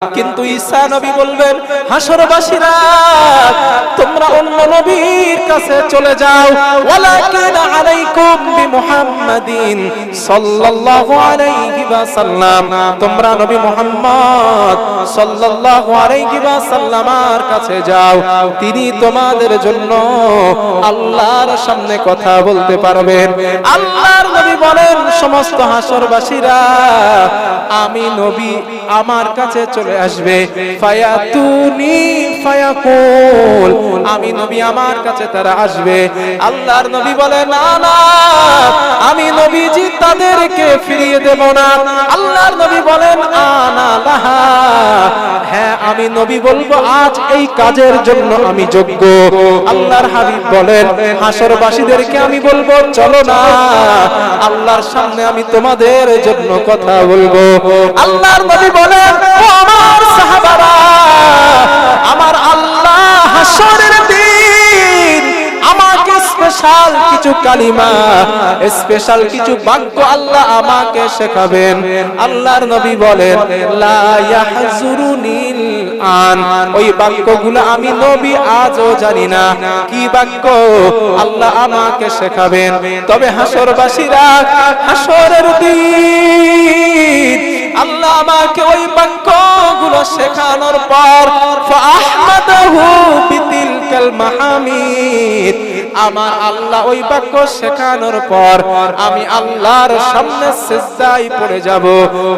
কিন্তু ঈসা নবী বলবেন হাসরবাসীরা তোমরা অন্য নবীর কাছে চলে যাও। ওয়ালাকিন আলাইকুম বিমুহাম্মাদিন সাল্লাল্লাহু আলাইহি ওয়াসাল্লাম। তোমরা নবী মুহাম্মদ সাল্লাল্লাহু আলাইহি ওয়াসাল্লামার কাছে যাও। তিনি তোমাদের জন্য আল্লাহর সামনে কথা বলতে পারবেন। আল্লাহর নবী বলেন, সমস্ত হাসরবাসীরা আমি নবী আমার কাছে চলে আসবে। ফায়াতুনি ফায়াকুল আমি নবী আমার কাছে তারা আসবে। আল্লাহর নবী বলে, না না, আমি নবীজি তাদেরকে ফিরিয়ে দেব না। আল্লাহর নবী বলেন আনা লাহা হ্যাঁ আমি নবী বলব, আজ এই কাজের জন্য আমি যোগ্য। আল্লাহর হাবিব বলেন হাসরবাসীদেরকে আমি বলব, চলো না, আল্লাহর সামনে আমি তোমাদের জন্য কথা বলব। আল্লাহর নবী বলেন, ও আমার আল্লাহ হাসরের দিন। আমাকে স্পেশাল কিছু কালিমা স্পেশাল কিছু বাক্য আল্লাহ আমাকে শেখাবেন। আল্লাহর নবী বলেন, লা ইয়াহজুরুনিল আন। ওই বাক্যগুলো আমি নবী আজও জানি না। কি বাক্য? আল্লাহ আমাকে শেখাবেন। তবে হাসরবাসীরা হাসরের দিন আল্লাহ আমাকে ওই বাক্যগুলো শেখানোর পর আমার আল্লাহ ওই বাক্য শেখানোর পর, আমি আল্লাহর সামনে সিজদায় পড়ে যাব।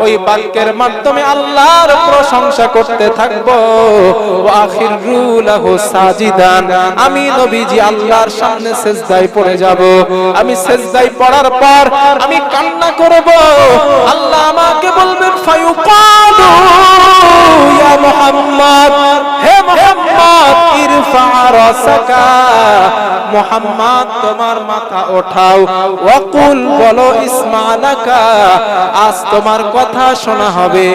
ওই বাক্যের মাধ্যমে আল্লাহর প্রশংসা করতে থাকব। আমি নবীজি আল্লাহর সামনে সিজদায় পড়ে যাব। আমি সিজদায় পড়ার পর আমি কান্না করব। আল্লাহ আমাকে বলবেন ইয়া মুহাম্মদ, হে মুহাম্মদ তোমার মাথা ওঠাও। ওয়াকুল, বলো আজ তোমার কথা শোনা হবে।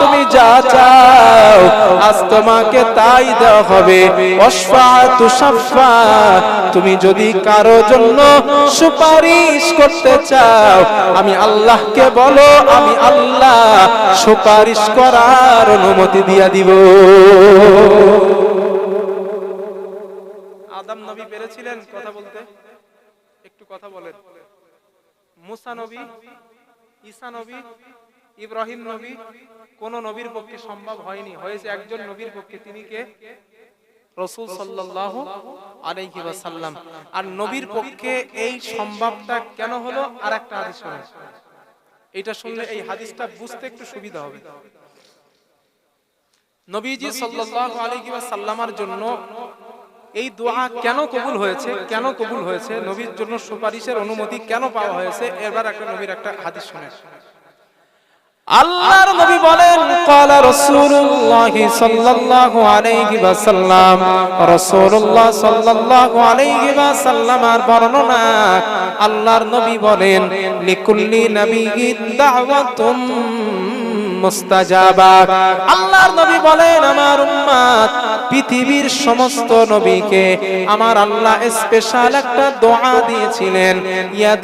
তুমি যা চাও, আজ তোমাকে তাই দেওয়া হবে। ওয়াসফা তুসাফা তুমি যদি কারও জন্য সুপারিশ করতে চাও, আমি আল্লাহকে বলো, আমি আল্লাহ সুপারিশ করার অনুমতি দিয়া দিব। আদম নবী পেরেছিলেন কথা বলতে? একটু কথা বলেন। মুসা নবী, ঈসা নবী, ইব্রাহিম নবী, কোন নবীর পক্ষে সম্ভব হয়নি। হয়েছে একজন নবীর পক্ষে, তিনি কে? রসুল সাল্লাল্লাহু আলাইহি ওয়াসাল্লাম। আর নবীর পক্ষে এই সম্ভবটা কেন হলো? আর একটা হাদিস শুনুন। এটা শুনলে এই হাদিসটা বুঝতে একটু সুবিধা হবে। নবীজি সাল্লাল্লাহু আলাইহি ওয়াসাল্লামার জন্য এই দোয়া কেন কবুল হয়েছে, কেন কবুল হয়েছে, নবীর জন্য সুপারিশের অনুমতি কেন পাওয়া হয়েছে এবার একটা নবীর একটা হাদিস শুনে আল্লাহর নবী বলেন قال رسول الله صلى الله عليه وسلم رسول الله صلى الله عليه وسلم আর বর্ণনা আল্লাহর নবী বলেন লিকুল্লি নাবিয়িন দাওয়াতুম মুস্তাজাবা। আল্লাহর নবী বলেন, আমার উম্মত পৃথিবীর সমস্ত নবীকে আমার আল্লাহ স্পেশাল একটা দোয়া দিয়েছিলেন। ইয়া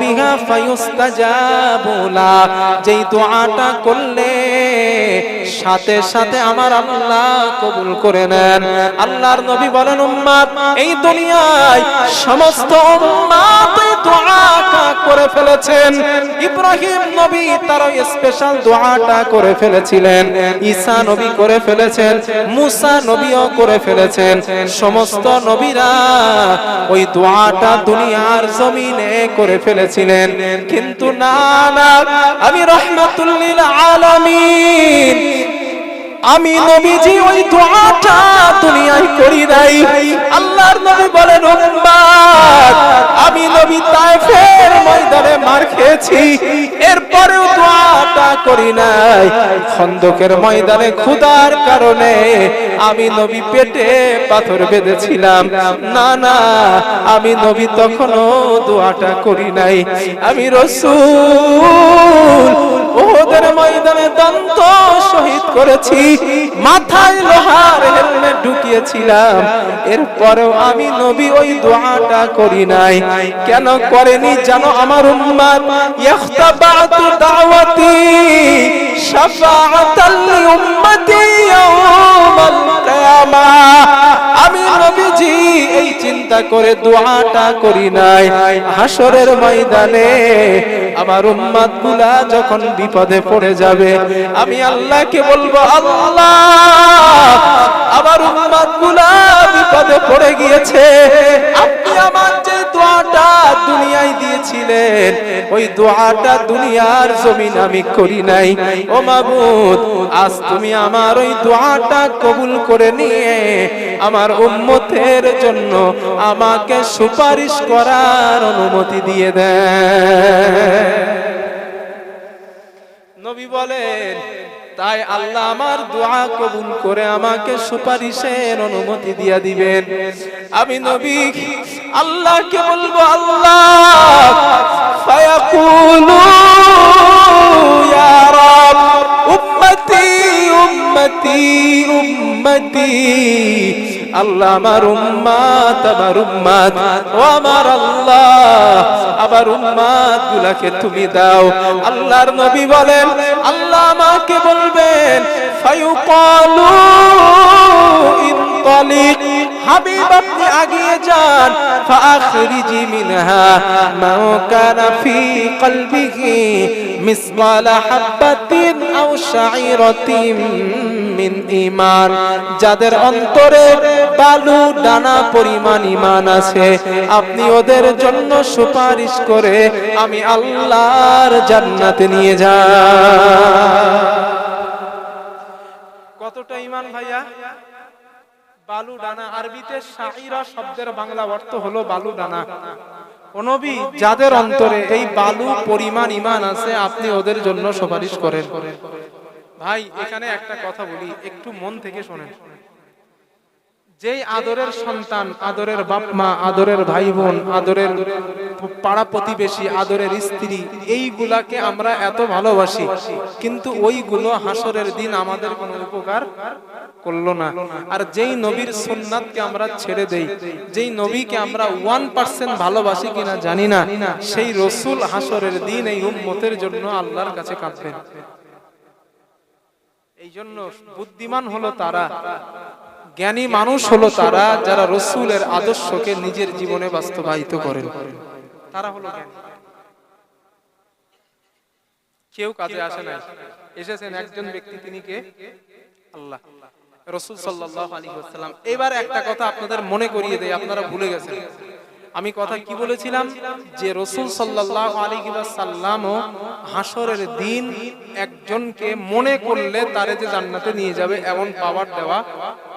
বিহা ফায়ুস্তাজাবু লা। যেই দোয়াটা করলে সাথে সাথে আমার আল্লাহ কবুল করে নেন। আল্লাহর নবী বলেন এই দুনিয়ায় সমস্ত দোয়াটা করে ফেলেছেন। ইব্রাহিম নবী তার স্পেশাল দোয়াটা করে ফেলেছিলেন, ঈসা নবী করে ফেলেছেন, মুসা নবীও করে ফেলেছেন, সমস্ত নবীরা ওই দোয়াটা দুনিয়ার জমিনে করে ফেলেছিলেন। কিন্তু না না, আমি রহমাতুল্লিল আলামিন, আমি নবীজি ওই দোয়াটা দুনিয়ায় করি নাই। আল্লাহর নবী বলেন, উম্মাদ, আমি নবী তায়েফের ময়দানে মার খেয়েছি। এরপরেও দোয়াটা করি নাই। খন্দকের ময়দানে ক্ষুধার কারণে আমি নবী পেটে পাথর বেঁধেছিলাম। না না, আমি নবী তখনও দোয়াটা করি নাই। আমি রসুল ওদের ময়দানে দন্ত শহীদ করেছি। মাথায় লোহার হেলমেট ঢুকিয়েছিলাম। এরপরেও আমি নবী, ওই দোয়াটা করি নাই। কেন করেনি জানো আমার উম্মাত ইখতাবাতু দাওয়াতি শাফাআতাল উম্মতি ইয়াউমাল এই চিন্তা করে দোয়াটা করি নাই। হাসরের ময়দানে আমার উম্মাতগুলা যখন বিপদে পড়ে যাবে, আমি আল্লাহকে বলব, আল্লাহ, আমার উম্মাতগুলা বিপদে পড়ে গিয়েছে। আপনি আমার যে দোয়াটা দুনিয়ায় দিয়েছিলেন, ওই দোয়াটা দুনিয়ার জমিন আমি করি নাই। ও মাবুদ, আজ তুমি আমার ওই দোয়াটা কবুল করে নিয়ে আমার উম্মতের জন্য আমাকে সুপারিশ করার অনুমতি দিয়ে দেন নবী বলেন, তাই আল্লাহ আমার দোয়া কবুল করে আমাকে সুপারিশের অনুমতি দিয়া দিবেন। আমি নবী, আল্লাহকে বলব, আল্লাহ উম্মতি উম্মতি উম্মতি। আল্লাহ আমার উম্মাত আমার উম্মাত। ও আমার আল্লাহ আবার উম্মাত গুলাকে তুমি দাও। আল্লাহর নবী বলেন, আল্লাহ আমাকে বলবেন, ফায়ুকালু ইনতালিক হাবিব, আপনি আগিয়ে যান ফাখরিজি মিনহা মাও কানা ফি কলবিহি মিসকাল হাব্বাতিন আও শাইরাতিন মিন ঈমান। যাদের অন্তরে বালু ডানা পরিমাণ ঈমান আছে। আপনি ওদের জন্য সুপারিশ করে আমি আল্লাহর জান্নাতে নিয়ে যাই কতটা ঈমান ভাইয়া? বালু ডানা আরবিতে শাইরা শব্দের বাংলা অর্থ হলো বালু ডানা নবী, যাদের অন্তরে এই বালু পরিমাণ ইমান আছে, আপনি ওদের জন্য সুপারিশ করেন। ভাই, এখানে একটা কথা বলি, একটু মন থেকে শোনেন। যেই আদরের সন্তান, আদরের বাপ মা আদরের ভাই বোন আদরের পাড়া প্রতিবেশী, আদরের স্ত্রী, এইগুলাকে আমরা এত ভালোবাসি, কিন্তু ওইগুলো হাসরের দিন আমাদের কোনো উপকার করল না। আর যেই নবীর সুন্নাতকে আমরা ছেড়ে দেই, যেই নবীকে আমরা ওয়ান পার্সেন্ট ভালোবাসি কিনা জানি না, সেই রসুল হাসরের দিন এই উম্মতের জন্য আল্লাহর কাছে কাঁদবেন। এই জন্য বুদ্ধিমান হলো তারা। জ্ঞানী মানুষ হলো তারা যারা রসুলের আদর্শকে নিজের জীবনে বাস্তবায়িত করেন। তারা হলো কেউ কাজে আসে নাই। এসেছেন একজন ব্যক্তি, তিনি কে? আল্লাহ। রসুল সাল্লাহ এবার একটা কথা আপনাদের মনে করিয়ে দেয় আপনারা ভুলে গেছেন। আমি কথা কি বলেছিলাম? যে রসুল সাল্লাম হাসরের দিন একজনকে মনে করলে তারে যে জান্নাতে নিয়ে যাবে, এমন পাওয়ার দেওয়া না।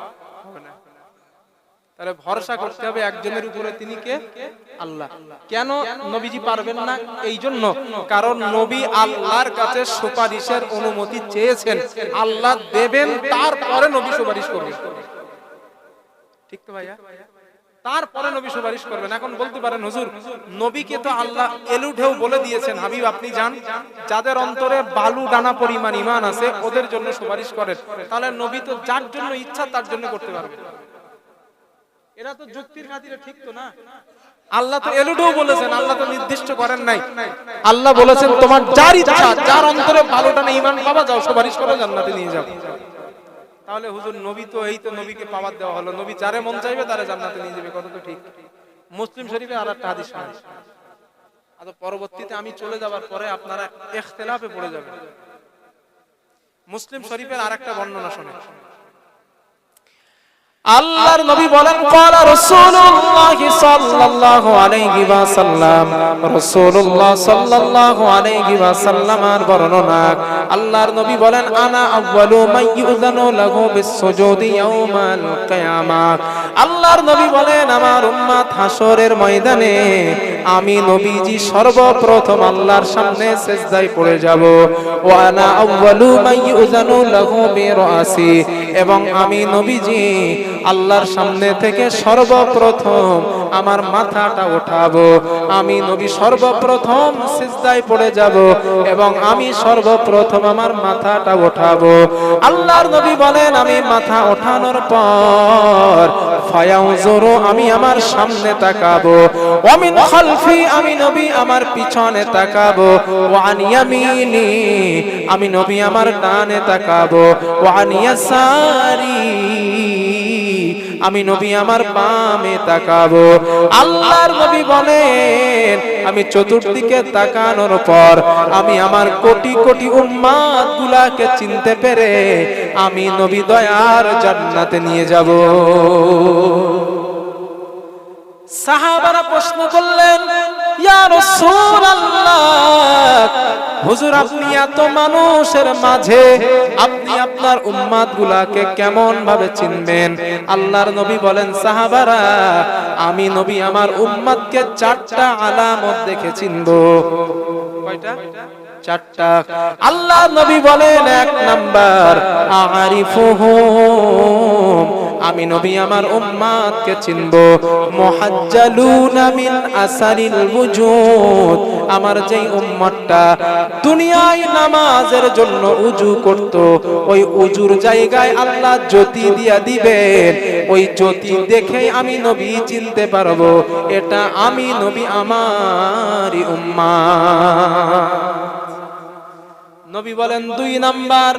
তাহলে ভরসা করতে হবে একজনের উপরে তিনি কে? আল্লাহ। কেন নবীজি পারবেন না? এই জন্য। কারণ নবী আল্লাহর কাছে সুপারিশের অনুমতি চেয়েছেন। আল্লাহ দেবেন, তারপরে নবী সুপারিশ করবেন ঠিক তো ভাইয়া? তারপরে নবী সুপারিশ করবেন। এখন বলতে পারেন, হুজুর, নবীকে তো আল্লাহ এলুঢেও বলে দিয়েছেন। হাবিব, আপনি যান। যাদের অন্তরে বালু, ডানা পরিমাণ ইমান আছে, ওদের জন্য সুপারিশ করেন। তাহলে নবী তো যার জন্য ইচ্ছা, তার জন্য করতে পারবে। এরা তো যুক্তির খাতিরে ঠিক তো না? আল্লাহ তো এলুডেও বলেছেন আল্লাহ তো নির্দিষ্ট করেন নাই। আল্লাহ বলেছেন তোমার যার ইচ্ছা যার অন্তরে ভালো টানে ইমান পাবা যাও সুপারিশ করে জান্নাতে নিয়ে যাও। তাহলে হুজুর নবী তো এই তো নবীকে পাওয়ার দেওয়া হলো। নবী যারে মন চাইবে তারে জান্নাতে নিয়ে যাবে কথা তো ঠিক। মুসলিম শরীফে আর একটা হাদিস আছে। আর পরবর্তীতে আমি চলে যাবার পরে আপনারা ইখতিলাফে পড়ে যাবেন। মুসলিম শরীফের আরেকটা বর্ণনা শোনেন। আল্লাহর নবী বলেন, ক্বালা রাসূলুল্লাহ সাল্লাল্লাহু আলাইহি ওয়াসাল্লাম। রাসূলুল্লাহ সাল্লাল্লাহু আলাইহি ওয়াসাল্লামের বর্ণনা, আল্লাহর নবী বলেন, আনা আউয়ালু ইউযানু লাহু বিসসুজুদি ইয়াউমাল কিয়ামাহ আল্লাহর নবী বলেন, আমার উম্মত হাসরের ময়দানে আমি নবীজি সর্বপ্রথম আল্লাহর সামনে সেজদায় পড়ে যাব। ওয়া আনা আউয়ালু ইউযানু লাহু বিরাসি। এবং আমি নবীজি আল্লাহর সামনে থেকে সর্বপ্রথম আমার মাথাটা ওঠাবো। আমি নবী সর্বপ্রথম সিজদায় পড়ে যাব এবং আমি সর্বপ্রথম আমার মাথাটা ওঠাবো। আল্লাহর নবী বলেন, আমি মাথা ওঠানোর পর ফায়াউজুরু আমি আমার সামনে তাকাবো। ওয়ামিন খালফি, আমি নবী আমার পিছনে তাকাবো। ওয়ান ইয়ামিনি, আমি নবী আমার ডানে তাকাবো। ওয়ান ইয়াসারি আমি নবী আমার বামে তাকাবো। আল্লাহর নবী বলেন, আমি চতুর্দিকে তাকানোর পর আমি আমার কোটি কোটি উম্মাদ গুলাকে চিনতে পেরে আমি নবী দয়ার জান্নাতে নিয়ে যাব। সাহাবারা প্রশ্ন করলেন হুজুর, আপনি এত মানুষের মাঝে, আপনি আপনার উম্মাদ গুলাকে কেমন ভাবে চিনবেন? আল্লাহর নবী বলেন, সাহাবারা, আমি নবী আমার উম্মাদকে চারটা আলামত দেখে চিনবো। চারটা। আল্লাহ নবী বলেন, এক নাম্বার, আরিফুহুম আমি নবী আমার উম্মাদকে চিনব। মুহাজ্জালুনা মিন আসারিল ওয়াজুদ আমার যেই উম্মতটা দুনিয়ায় নামাজের জন্য উজু করত, ওই উজুর জায়গায় আল্লাহ জ্যোতি দিয়া দিবেন। ওই জ্যোতি দেখেই আমি নবী চিনতে পারব, এটা আমি নবী আমারই উম্মাদ। নবী বলেন, দুই নাম্বার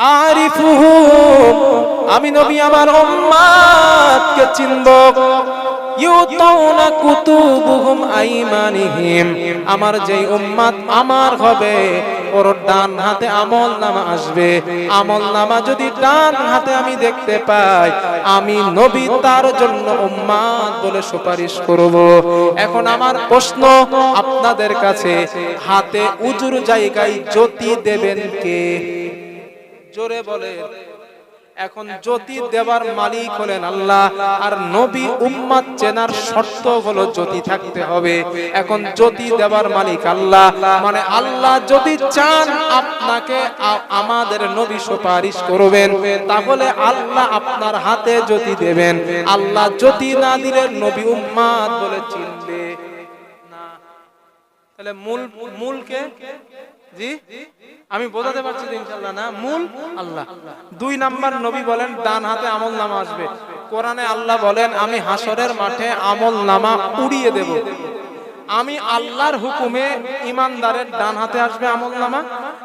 আরিফুহুম আমি নবী আমার উম্মাদকে চিনব। ইউতাউনা কুতুবুহুম আইমানিহিম, আমার যেই উম্মাদ আমার হবে, ওর ডান হাতে আমল নামা আসবে। আমল নামা যদি ডান হাতে আমি দেখতে পাই, আমি নবী তার জন্য উম্মাদ বলে সুপারিশ করব। এখন আমার প্রশ্ন আপনাদের কাছে, হাতে উজুর জায়গায় জ্যোতি দেবেন কে? জোরে বলে, এখন জ্যোতি দেবার মালিক হলেন আল্লাহ, আর নবী উম্মাদ চেনার শর্ত হলো জ্যোতি থাকতে হবে। এখন জ্যোতি দেবার মালিক আল্লাহ মানে আল্লাহ যদি চান আপনাকে আমাদের নবী সুপারিশ করবেন, তাহলে আল্লাহ আপনার হাতে জ্যোতি দেবেন। আল্লাহ জ্যোতি না দিলে নবী উম্মাদ বলে চিনবে না। তাহলে মূল মূলকে জি? আমি বোঝাতে পারছি তো ইনশাআল্লাহ না, মূল আল্লাহ। দুই নাম্বার নবী বলেন, ডান হাতে আমল নামা আসবে। কোরআনে আল্লাহ বলেন, আমি হাসরের মাঠে আমল নামা উড়িয়ে দেব। আমি আল্লাহর হুকুমে ইমানদারের ডান হাতে আসবে আমল নামা,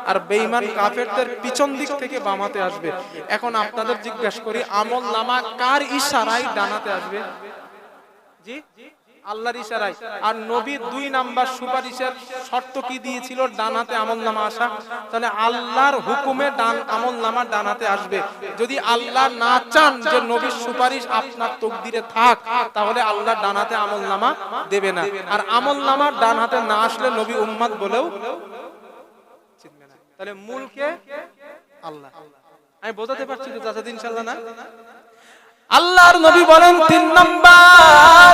আর বেঈমান কাফেরদের পিছন দিক থেকে বামাতে আসবে। এখন আপনাদের জিজ্ঞাসা করি, আমল নামা কার ইশারায় ডান হাতে আসবে? জি? আল্লাহর ইশারায়। আর নবী দুই নাম্বার সুপারিশের শর্ত কি দিয়েছিল? ডান হাতে আমল নামা আসা। তাহলে আল্লাহর হুকুমে ডান আমল নামা ডান হাতে আসবে। যদি আল্লাহ না চান যে নবীর সুপারিশ আপনার তকদিরে থাক, তাহলে আল্লাহ ডান হাতে আমল নামা দেবে না। আর আমল নামা ডান হাতে না আসলে নবী উম্মাদ বলেও তাহলে মূলকে আল্লাহ। আমি বোঝাতে পারছি তো চাচা ইনশাল্লাহ না? আল্লাহর নবী বলেন তিন নাম্বার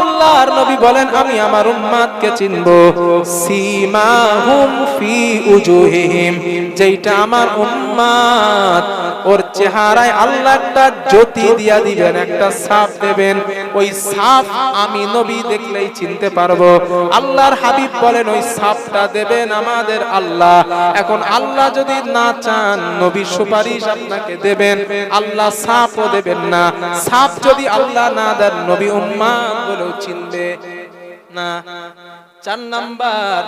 আল্লাহর নবী বলেন, আমি আমার উম্মাদকে চিনব। সীমাহুম ফি উজুহিহিম। যেইটা আমার উম্মাদ, ওর চেহারায় আল্লাহ একটা জ্যোতি দিয়া দিবেন, একটা সাপ দেবেন। ওই সাপ আমি নবী দেখলেই চিনতে পারব। আল্লাহর হাবিব বলেন, ওই সাপটা দেবেন আমাদের আল্লাহ। এখন আল্লাহ যদি না চান, নবী সুপারিশ আপনাকে দেবেন। আল্লাহ সাপও দেবেন না। সাপ যদি আল্লাহ না দেন নবী উম্মা বলেও চিনবে না। চার নাম্বার,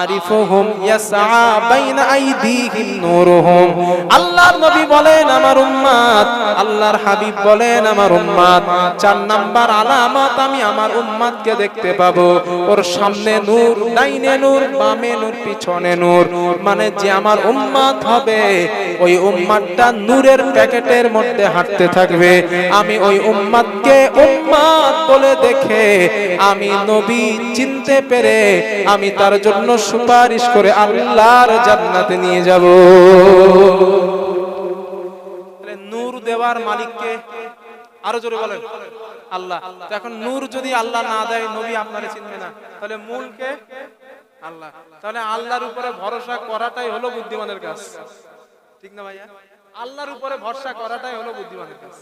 আরিফুহুম ইয়াসআ বাইনা আইদিহিম নূরুহুম। আল্লাহর নবী বলেন আমার উম্মাত আল্লাহর হাবিব বলেন আমার উম্মাত চার নাম্বার আলামত আমি আমার উম্মাতকে দেখতে পাবো। ওর সামনে নূর, ডাইনে নূর, বামে নূর, পিছনে নূর। মানে যে আমার উম্মাত হবে, ওই উম্মাতটা নূরের প্যাকেটের মধ্যে হাঁটতে থাকবে। আমি ওই উম্মাতকে উম্মাত বলে দেখে আমি নবী চিনতে পেরে আমি তার জন্য সুপারিশ করে আল্লাহর জান্নাতে নিয়ে যাব। নূর দেওয়ার মালিককে আরও জোরে বলেন। আল্লাহ এখন নূর যদি আল্লাহ না দেয়, নবী আপনারে চিনবে না। তাহলে মূলকে আল্লাহ। তাহলে আল্লাহর উপরে ভরসা করাটাই হলো বুদ্ধিমানের কাজ। ঠিক না ভাইয়া? আল্লাহর উপরে ভরসা করাটাই হলো বুদ্ধিমানের কাজ।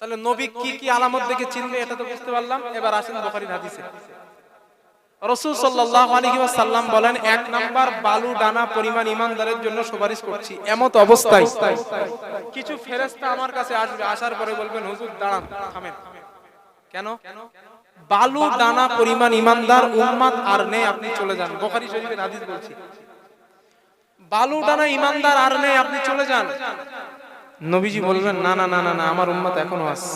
তাহলে নবী কি কি আলামত দেখে চিনবে এটা তো বুঝতে পারলাম। এবার আসেন বুখারীর হাদিসে। রসুল সাল্লাল্লাহু আলাইহি ওয়াসাল্লাম বলেন, এক নাম্বার বালু ডানা পরিমাণ ইমানদারের জন্য সুপারিশ করছি। এমত অবস্থায়। কিছু ফেরেশতা আমার কাছে আসবে, আসার পরে বলবেন, হুজুর, দাঁড়ান, থামেন। কেন? বালু দানা পরিমাণ ইমানদার উম্মাদ আর নেই, আপনি চলে যান। বুখারী শরীফের হাদিস বলছি। বালু ডানা ইমানদার আর নেই, আপনি চলে যান। নবীজি বলবেন না না না না না আমার উম্মত এখনও আছে।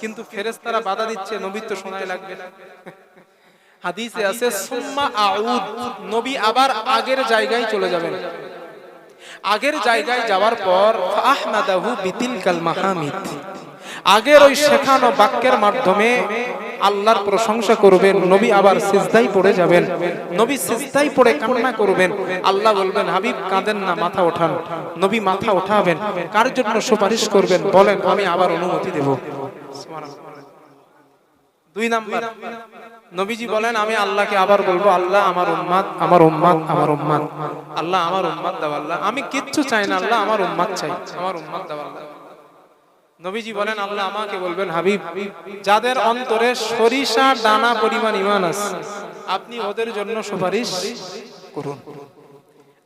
কিন্তু ফেরেস্তারা বাধা দিচ্ছে নবী তো শোনাই লাগবে। হাদিসে আছে সুম্মা আউদ নবী আবার আগের জায়গায় চলে যাবেন। আগের জায়গায় যাওয়ার পর আহমাদাহু বিতিলকাল মাহামিদ। আগের ওই শেখানো বাক্যের মাধ্যমে আল্লাহর প্রশংসা করবেন, নবী আবার সিজদাই পড়ে যাবেন। নবী সিজদাই পড়ে কান্না করবেন। আল্লাহ বলবেন, হাবিব, কাঁদেন না, মাথা ওঠান। নবী মাথা ওঠাবেন। কার জন্য সুপারিশ করবেন? বলেন, আমি আবার অনুমতি দেব। দুই নাম্বার, নবীজি বলেন, আমি আল্লাহকে আবার বলব, আল্লাহ আমার উম্মাদ আমার উম্মাদ আমার উম্মাদ। আল্লাহ আমার উম্মাদ দাও, আল্লাহ। আমি কিচ্ছু চাই না, আল্লাহ আমার উম্মাদ চাই। আমার উম্মাদ দাও, আল্লাহ। নবীজি বলেন, আল্লাহ আমাকে বলবেন, হাবিব, যাদের অন্তরে সরিষা দানা পরিমাণ ইমান আছে, আপনি ওদের জন্য সুপারিশ করুন।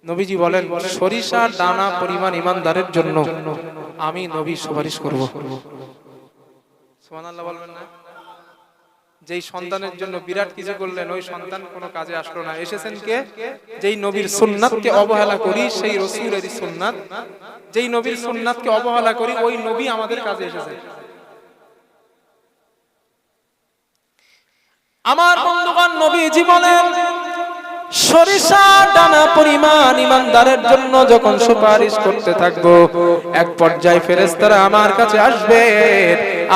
নবীজি বলেন, সরিষা দানা পরিমাণ ইমানদারের জন্য আমি নবী সুপারিশ করব। সুবহানাল্লাহ বলবেন না? যেই সন্তানের জন্য বিরাট কিছু করলেন ওই সন্তান কোনো কাজে আসলো না। এসেছেন কে? যেই নবীর সুন্নাতকে অবহেলা করি সেই রসুলের সুন্নাত। যেই নবীর সুন্নাতকে অবহেলা করি ওই নবী আমাদের কাজে এসেছে। আমার বন্ধুগণ নবীজি বলেন সরিষা ডানা পরিমাণ ইমানদারের জন্য যখন সুপারিশ করতে থাকব এক পর্যায়ে ফেরেস্তারা আমার কাছে আসবে।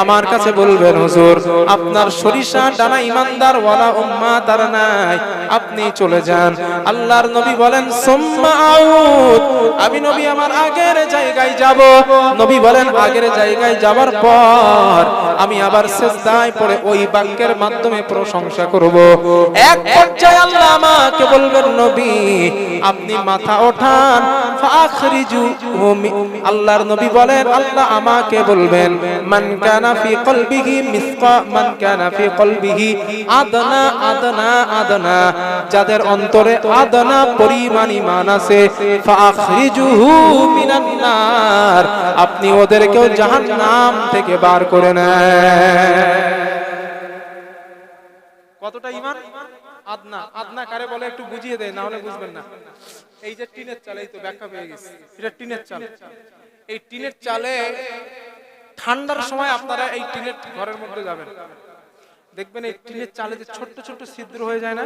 আমার কাছে বলবেন, হুজুর, আপনার সরিষা ডানা ইমানদার ওয়ালা উম্মাত আর নাই। আপনি চলে যান। আল্লাহর নবী বলেন, সুম্মা আউদ। আমি নবী আমার আগের জায়গায় যাব। নবী বলেন, আগের জায়গায় যাবার পর আমি আবার সিজদায় পড়ে ওই বাক্যের মাধ্যমে প্রশংসা করব। এক পর্যায়ে আল্লাহ আমাকে বলবেন, নবী, আপনি মাথা ওঠান। ফাখরিজু আল্লাহর নবী বলেন, আল্লাহ আমাকে বলবেন, মান কানা মিসকা ফি কলবিহি আদনা আদনা আদনা যাদের অন্তরে আদনা পরিমাণ আছে আপনি ওদেরকেও থেকে বার করে নেন। কতটা ঈমান? আদনা। আদনা কারে বলে একটু বুঝিয়ে দেয় না হলে বুঝবেন না। এই যে টিনের চাল তো ব্যাখ্যা পেয়ে গেছে। এটা টিনের চাল। এই টিনের চালে ঠান্ডার সময় আপনারা এই টিনের ঘরের মধ্যে যাবেন। দেখবেন এই টিনের চালে যে ছোট্ট ছোট্ট ছিদ্র হয়ে যায় না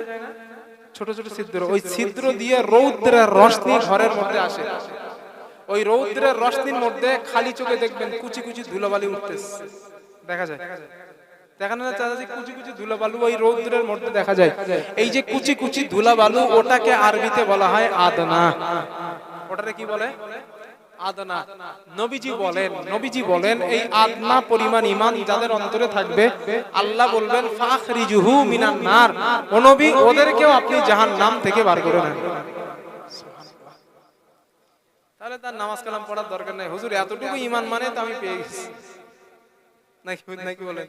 ছোট ছোট ছিদ্র ওই ছিদ্র দিয়ে রৌদ্রের রশ্মি ঘরের মধ্যে আসে। ওই রৌদ্রের রশ্মির মধ্যে খালি চোখে দেখবেন কুচি কুচি ধুলোবালি উঠতেছে। দেখা যায়। দেখানো না চাচা যে কুচি কুচি ধুলা বালু ওই রৌদ্রের মধ্যে দেখা যায়। এই যে কুচি কুচি ধুলা বালু ওটাকে আরবিতে বলা হয় আদনা। ওটারে কি বলে? আদনা। নবীজি বলেন নবীজি বলেন এই আদনা পরিমাণ যাদের অন্তরে থাকবে আল্লাহ বলবেন ফাখরিজুহু মিনান নার। ও নবী ওদেরকেও আপনি জাহান্নাম থেকে বার করে নেন। তাহলে তার নামাজ কালাম পড়ার দরকার নাই। হুজুর এতটুকু ইমান মানে তো আমি পেয়ে গেছি। নাকি নাকি বলেন?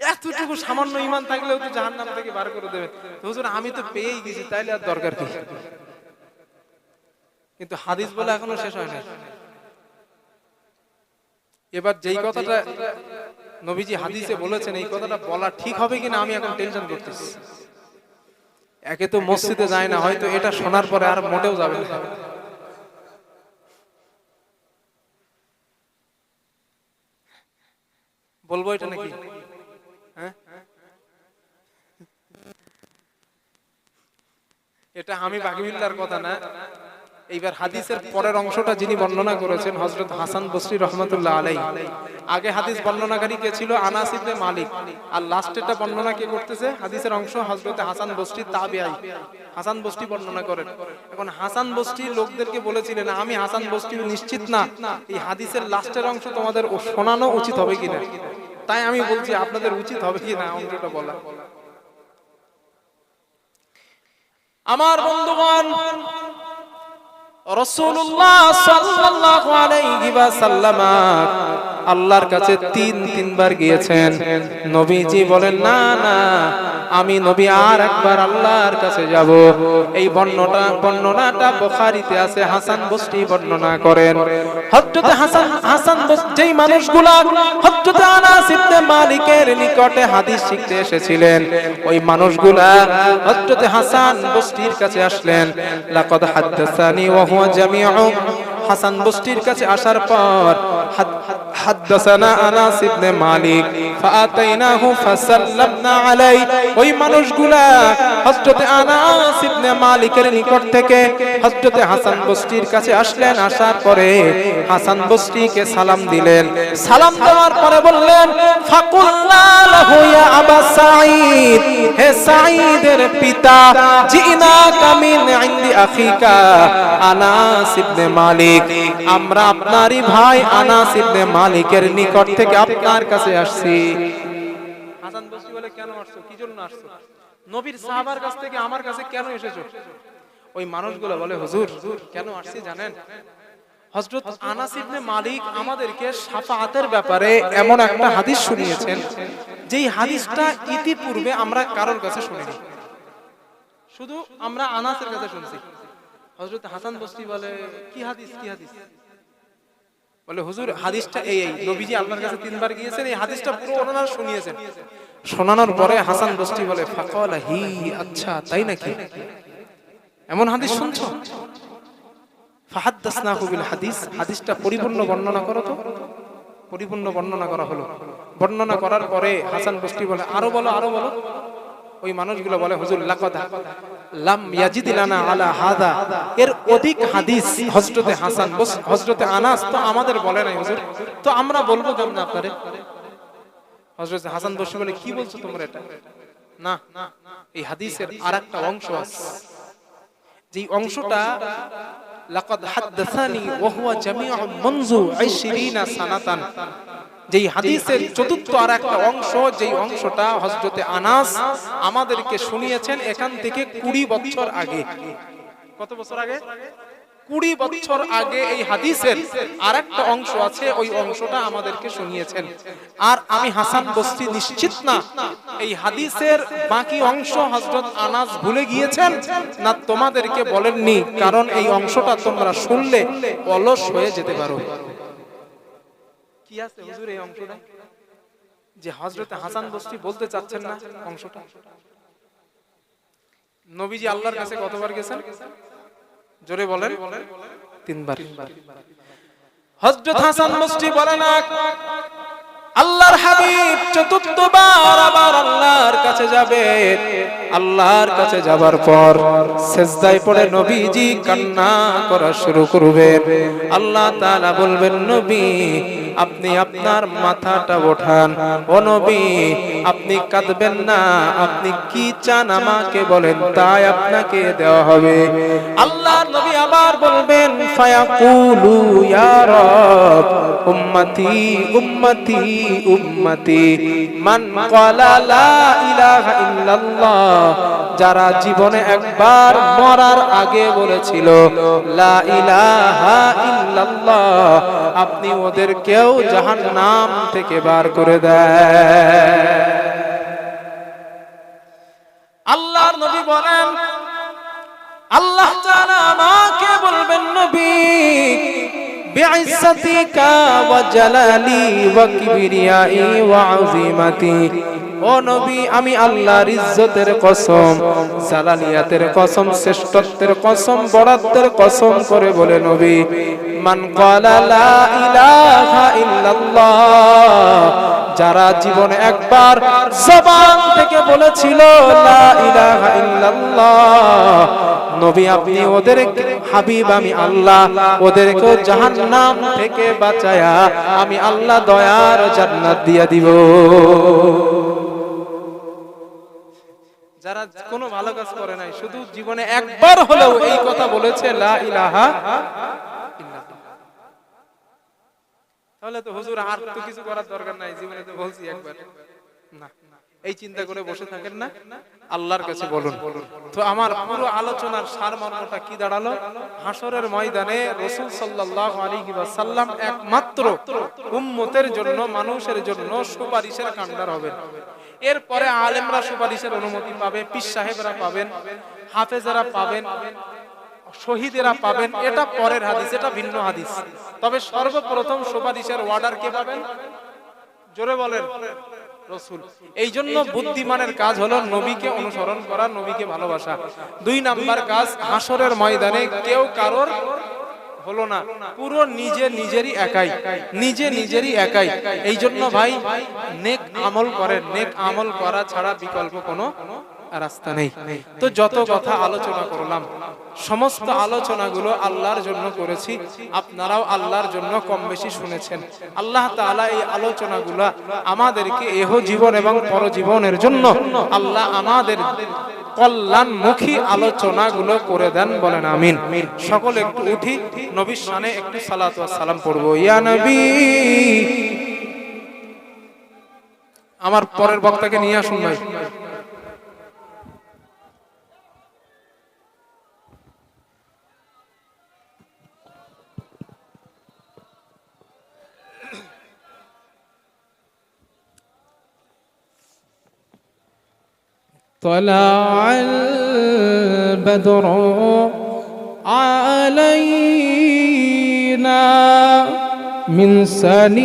এতটুকু সামান্য ইমান থাকলেও তো জাহান নাম থেকে বার করে দেবে হুজুর আমি তো পেয়েই গেছি তাইলে আর দরকার কি? কিন্তু হাদিস বলে এখনও শেষ হয় না এবার যেই কথাটা নবীজি হাদিসে বলেছেন এই কথাটা বলা ঠিক হবে কিনা আমি এখন টেনশন করতেছি। একে তো মসজিদে যায় না হয়তো এটা শোনার পরে আর মোটেও যাবে না। বলব এটা নাকি? হ্যাঁ? এটা আমি বাকিবিল্লার কথা না। এইবার হাদিসের পরের অংশটা যিনি বর্ণনা করেছেন হজরত হাসান বসরি রহমতুল্লাহ আলাই আগে হাদিস বর্ণনাকারী কে ছিল? আনাস মালিক। আর লাস্টেরটা বর্ণনা কে করতেছে? হাদিসের অংশ হজরত হাসান বসরি তাবিআই। হাসান বসরি বর্ণনা করেন। এখন হাসান বসরি লোকদেরকে বলেছিলেন, আমি হাসান বসরি নিশ্চিত না। এই হাদিসের লাস্টের অংশ তোমাদের শোনানো উচিত হবে কিনা? তাই আমি বলছি, আপনাদের উচিত হবে কি না অংশটা বলা। আমার বন্ধুগণ আল্লাহর কাছে তিন তিনবার গিয়েছেন। নবীজি বলেন না না আমি নবী আর একবার আল্লাহর কাছে যাব। এই বর্ণনা, বর্ণনাটা বুখারীতে আছে, হাসান বসরি বর্ণনা করেন। হযরত হাসান হাসান যেই মানুষগুলা হযরত আনাস ইবনে মালিকের নিকটে হাদিস শিখতে এসেছিলেন, ওই মানুষগুলা হযরত হাসান বসরির কাছে আসলেন। লাকাদ হাদাসানি ওয়া হুয়া জামিউ হাসান বসরির কাছে আসার পর আনাস ইবনে মালিক, ফাআতাইনাহু ফাসাল্লামনা আলাই ওই মানুষগুলা হযরত আনাস ইবনে মালিকের নিকট থেকে হযরত হাসান বসরির কাছে আসলেন, আসার পরে হাসান বসরিকে সালাম দিলেন। সালাম দেওয়ার পরে বললেন, ফাকুল্লা ইয়া সাঈদ, হে সাঈদের পিতা, জিনা কামিন ইনদি আখিকা আনাস ইবনে মালিক। আমরা আপনারই ভাই আনাস ইবনে মালিকের নিকট থেকে আপনার কাছে আসছি। হাসান বসরি বলে, কেন আসছো? কি জন্য আসছো? নবীর সাহাবার কাছ থেকে আমার কাছে কেন এসেছ? ওই মানুষগুলো বলে, হুজুর, কেন আসছি জানেন? হযরত আনাস ইবনে মালিক আমাদেরকে শাফাআতের ব্যাপারে এমন একটা হাদিস শুনিয়েছেন যেই হাদিসটা ইতিপূর্বে আমরা কারোর কাছে শুনিনি। শুধু আমরা আনাসের কাছে শুনছি। হযরত হাসান বসরি বলে কি হাদিস কি হাদিস? বলে হুজুর হাদিসটা এই এই নবীজি আল্লাহর কাছে তিনবার গিয়েছেন এই হাদিসটা পুরো ওনারা শুনিয়েছেন। শোনানোর পরে হাসান বস্তি বলে ফাকালা হি আচ্ছা তাই নাকি? এমন হাদিস শুনছো? হাদিস। হাদিসটা পরিপূর্ণ বর্ণনা পরিপূর্ণ বর্ণনা করা হলো। বর্ণনা করার পরে হাসান বলে বলো, আরও বলো। ওই মানুষগুলো বলে আলা হাদা। এর অধিক হাদিস হাসান বস আনাস তো আমাদের বলে নাই, হুজুর। তো আমরা বলব কেমন আপনারে? হাসান বসরি বলে, কি বলছো তোমরা এটা? না, এই হাদিসের আরেকটা অংশ আছে। যেই অংশটা লাকাদ হাদ্দাসানি ওয়া হুয়া জামিউ মুনযু 20 সানাতান। যেই হাদিসের চতুর্থ আর একটা অংশ, যেই অংশটা হযরতে আনাস আমাদেরকে শুনিয়েছেন এখান থেকে 20 বছর আগে। কত বছর আগে? কুড়ি বছর আগে এই হাদিসের আর একটা অংশ আছে ওই অংশটা আমাদেরকে শুনিয়েছেন। আর আমি হাসান বস্তি নিশ্চিত না এই হাদিসের বাকি অংশ হজরত আনাস ভুলে গিয়েছেন না তোমাদেরকে বলেননি কারণ এই অংশটা তোমরা শুনলে অলস হয়ে যেতে পারো। কি আছে হুজুর এই অংশটা? যে হজরত হাসান বস্তি বলতে চাচ্ছেন না অংশটা? নবীজি আল্লাহর কাছে কতবার গেছেন? জোরে বলেন। তিনবার। হযরত হাসান বসরি বলেন আল্লাহর হাবিব চতুর্থবার আবার আল্লাহর কাছে যাবে। আল্লাহর কাছে যাবার পর সেজদায় পড়ে নবীজি কান্না করা শুরু করবেন আল্লাহ তাআলা বলবেন, নবী, আপনি আপনার মাথাটা ওঠান। ও নবী, আপনি কাঁদবেন না। আপনি কি চান আমাকে বলেন? তাই আপনাকে দেওয়া হবে। আল্লাহর নবী আবার বলবেন, ফায়াকুলু ইয়া রব, উম্মতি উম্মতি। উম্মতি। মান লা ইলাহা ইল্লাল্লাহ, যারা জীবনে একবার মরার আগে বলেছিল, লা ইলাহা ইল্লাল্লাহ আপনি ওদেরকেও জাহান্নাম থেকে বার করে দেয় আল্লাহর নবী বলেন, আল্লাহ তাআলা আমাকে বলবেন নবী বিইজ্জতিকা وجلالي وكبريائي وعظيمتي ও নবী, আমি আল্লাহর ইজ্জতের কসম, জালালিয়াতের কসম, শ্রেষ্ঠত্বের কসম, বরাদ্দের কসম করে বলে নবী, মান ক্বালা লা ইলাহা ইল্লাল্লাহ যারা জীবনে একবার জবান থেকে বলেছিল, লা ইলাহা ইল্লাল্লাহ। নবী, আপনি ওদের হাবিব, আমি আল্লাহ। ওদেরকে জাহান্নাম থেকে বাঁচায়া আমি আল্লাহ দয়ার জান্নাত দিয়া দিব। যারা কোনো ভালো কাজ করে নাই, শুধু জীবনে একবার হলেও এই কথা বলেছে, লা ইলাহা তাহলে তো হুজুর আর তো কিছু করার দরকার নাই, জীবনে তো বলছি একবার। না, এই চিন্তা করে বসে থাকেন না, আল্লাহর কাছে বলুন। তো আমার পুরো আলোচনার সারমর্মটা কি দাঁড়াল? হাসরের ময়দানে রাসূল সাল্লাল্লাহু আলাইহি ওয়াসাল্লাম একমাত্র উম্মতের জন্য, মানুষের জন্য সুপারিশের কাণ্ডার হবেন। এরপরে আলেমরা সুপারিশের অনুমতি পাবে, পীর সাহেবরা পাবেন, হাফেজরা পাবেন শহীদেরা পাবেন, এটা পরের হাদিস, এটা ভিন্ন হাদিস। তবে সর্বপ্রথম সুপারিশের অর্ডার কে পাবেন? জোরে বলেন। এই জন্য বুদ্ধিমানের কাজ হলো নবীকে অনুসরণ করা, নবীকে ভালোবাসা। দুই নাম্বার কাজ হাসরের ময়দানে কেউ কারোর হলো না। পুরো নিজে নিজেরই একাই। নিজে নিজেরই একাই। এই জন্য ভাই, নেক আমল করেন। নেক আমল করা ছাড়া বিকল্প কোনো রাস্তা নেই। তো যত কথা আলোচনা করলাম, সমস্ত আলোচনাগুলো আল্লাহর জন্য করেছি, আপনারাও আল্লাহর জন্য কম বেশি শুনেছেন। আল্লাহ তাআলা এই আলোচনাগুলো আমাদেরকে এহ জীবন এবং পরজীবনের জন্য আল্লাহ আমাদের কল্যাণমুখী আলোচনাগুলো করে দেন বলেন, আমিন। সকলে একটু উঠি, নবীর শানে একটু সালাত সালাম পড়ব। ইয়া নবী, আমার পরের বক্তাকে নিয়ে আসুন ভাই। طلع البدر علينا من الوداع